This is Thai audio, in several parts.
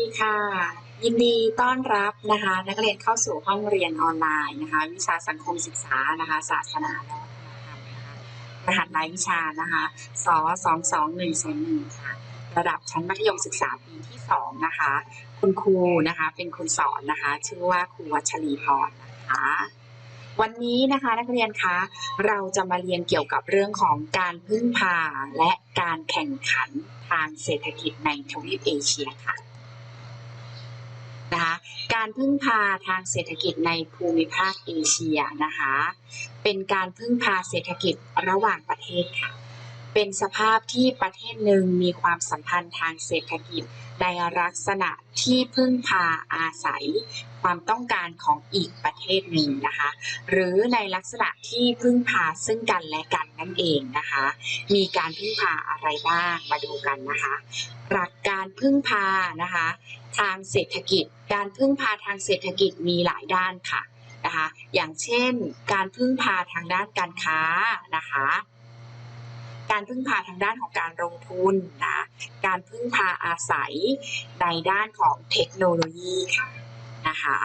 ีค่ะ ยินดีต้อนรับนะคะ นักเรียนเข้าสู่ห้องเรียนออนไลน์นะคะ วิชาสังคมศึกษานะคะศาสนาและวัฒนธรรมนะคะรหัสรายวิชานะคะสสองสองหนึ่งศูนย์หนึ่งค่ะ ระดับชั้นมัธยมศึกษาปีที่สองนะคะ คุณครูนะคะเป็นคุณสอนนะคะ ชื่อว่าครูวัชรีพรนะคะวันนี้นะคะนักเรียนคะเราจะมาเรียนเกี่ยวกับเรื่องของการพึ่งพาและการแข่งขันทางเศรษฐกิจในทวีปเอเชียค่ะ นะคะการพึ่งพาทางเศรษฐกิจในภูมิภาคเอเชียนะคะเป็นการพึ่งพาเศรษฐกิจระหว่างประเทศค่ะ เป็นสภาพที่ประเทศหนึ่งมีความสัมพันธ์ทางเศรษฐกิจในลักษณะที่พึ่งพาอาศัยความต้องการของอีกประเทศหนึ่งนะคะ หรือในลักษณะที่พึ่งพาซึ่งกันและกันนั่นเองนะคะ มีการพึ่งพาอะไรบ้างมาดูกันนะคะหลักการพึ่งพานะคะ ทางเศรษฐกิจ การพึ่งพาทางเศรษฐกิจมีหลายด้านค่ะนะคะ อย่างเช่น การพึ่งพาทางด้านการค้านะคะ การพึ่งพาทางด้านของการลงทุนนะ การพึ่งพาอาศัยในด้านของเทคโนโลยีค่ะนะคะ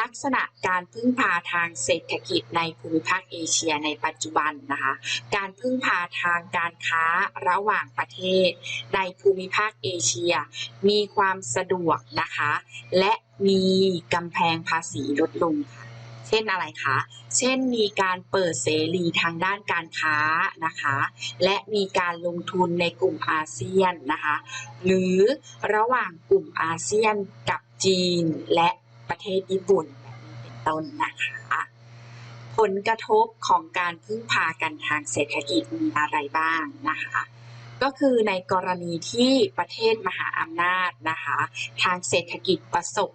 ลักษณะการพึ่งพาทางเศรษฐกิจในภูมิภาคเอเชียในปัจจุบันนะคะการพึ่งพาทางการค้าระหว่างประเทศ ในภูมิภาคเอเชีย มีความสะดวกนะคะ และมีกำแพงภาษีลดลงค่ะ เช่นอะไรคะ เช่นมีการเปิดเสรีทางด้านการค้านะคะ และมีการลงทุนในกลุ่มอาเซียนนะคะ หรือระหว่างกลุ่มอาเซียนกับจีนและประเทศญี่ปุ่นแบบนี้เป็นต้นนะคะ ผลกระทบของการพึ่งพากันทางเศรษฐกิจมีอะไรบ้างนะคะก็คือในกรณีที่ประเทศมหาอำนาจนะคะ ทางเศรษฐกิจประสบ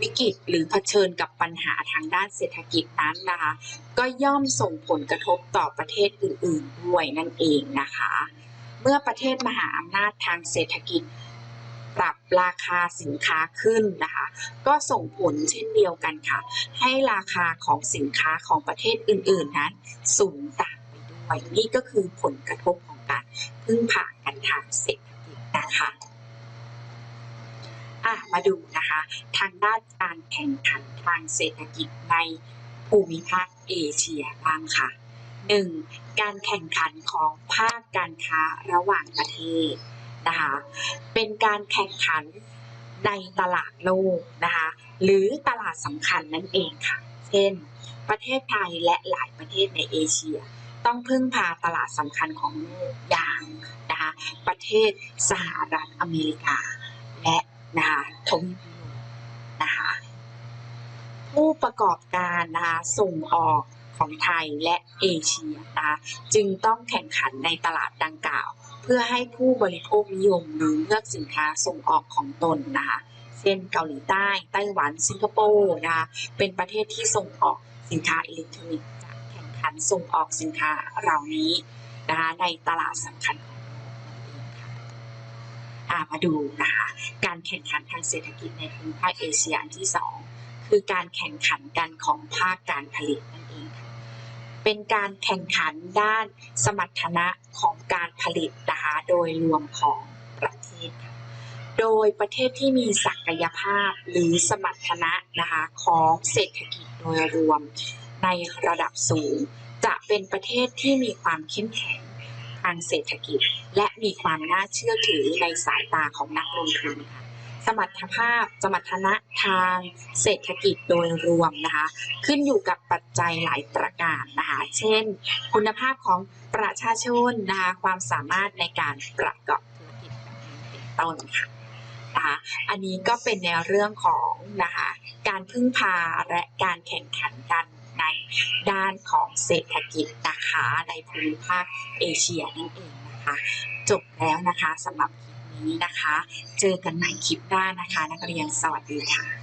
วิกฤตหรือเผชิญกับปัญหาทางด้านเศรษฐกิจนั้นนะคะ ก็ย่อมส่งผลกระทบต่อประเทศอื่นๆด้วยนั่นเองนะคะ เมื่อประเทศมหาอำนาจทางเศรษฐกิจปรับราคาสินค้าขึ้นนะคะ ก็ส่งผลเช่นเดียวกันค่ะ ให้ราคาของสินค้าของประเทศอื่นๆนั้นสูงตามไปด้วยนี่ก็คือผลกระทบของการพึ่งพากันทางเศรษฐกิจนะคะ อะมาดูนะคะ ทางด้านการแข่งขันทางเศรษฐกิจในภูมิภาคเอเชียบ้างค่ะ 1. การแข่งขันของภาคการค้าระหว่างประเทศนะคะ เป็นการแข่งขันในตลาดโลกนะคะ หรือตลาดสำคัญนั่นเองค่ะ เช่น ประเทศไทยและหลายประเทศในเอเชีย ต้องพึ่งพาตลาดสำคัญของโลกอย่างนะคะ ประเทศสหรัฐอเมริกา นะคะทวีปยุโรปนะคะผู้ประกอบการนะคะส่งออกของไทยและเอเชียนะคะจึงต้องแข่งขันในตลาดดังกล่าว เพื่อให้ผู้บริโภคนิยมหรือเลือกสินค้าส่งออกของตนนะคะเช่นเกาหลีใต้ ไต้หวัน สิงคโปร์นะคะเป็นประเทศที่ส่งออกสินค้าอิเล็กทรอนิกส์จะแข่งขันส่งออกสินค้าเหล่านี้นะคะในตลาดสำคัญของโลกนั่นเองค่ะอ่า มาดูนะคะการแข่งขันทางเศรษฐกิจในภูมิภาคเอเชียอันที่สองคือการแข่งขันกันของภาคการผลิตนั่นเองค่ะเป็นการแข่งขันด้านสมรรถนะของการผลิตนะคะโดยรวมของประเทศค่ะโดยประเทศที่มีศักยภาพหรือสมรรถนะนะคะของเศรษฐกิจโดยรวมในระดับสูง จะเป็นประเทศที่มีความเข้มแข็งางเศรษฐกิจ และมีความน่าเชื่อถือในสายตาของนักลงทุนค่ะสมรรถภาพ สมรรถนะทางเศรษฐกิจโดยรวมนะคะ ขึ้นอยู่กับปัจจัยหลายประการนะคะ เช่น คุณภาพของประชาชนนะคะความสามารถในการประกอบธุรกิจเป็นต้นค่ะนะคะอันนี้ก็เป็นในเรื่องของนะคะการพึ่งพาและการแข่งขันกัน ในด้านของเศรษฐกิจนะคะในภูมิภาคเอเชียนั่นเองนะคะจบแล้วนะคะสำหรับคลิปนี้นะคะ เจอกันใหม่คลิปหน้านะคะ นักเรียนสวัสดีค่ะ